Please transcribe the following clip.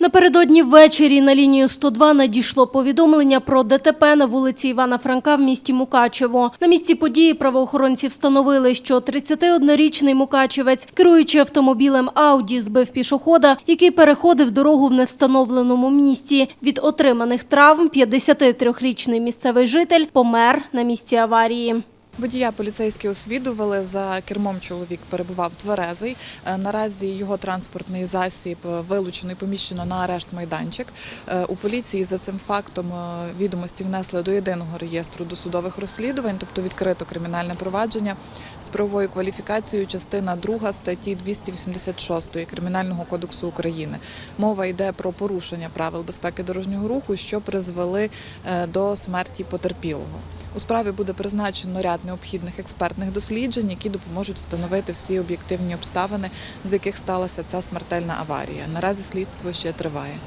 Напередодні ввечері на лінію 102 надійшло повідомлення про ДТП на вулиці Івана Франка в місті Мукачево. На місці події правоохоронці встановили, що 31-річний мукачевець, керуючи автомобілем Ауді, збив пішохода, який переходив дорогу в невстановленому місці. Від отриманих травм 53-річний місцевий житель помер на місці аварії. Водія поліцейські освідували, за кермом чоловік перебував тверезий. Е, Наразі його транспортний засіб е, вилучено і поміщено на арешт майданчик. Е, У поліції за цим фактом відомості внесли до єдиного реєстру досудових розслідувань, тобто відкрито кримінальне провадження з правовою кваліфікацією частина 2 статті 286 Кримінального кодексу України. Мова йде про порушення правил безпеки дорожнього руху, що призвели до смерті потерпілого. У справі буде призначено ряд необхідних експертних досліджень, які допоможуть встановити всі об'єктивні обставини, з яких сталася ця смертельна аварія. Наразі слідство ще триває.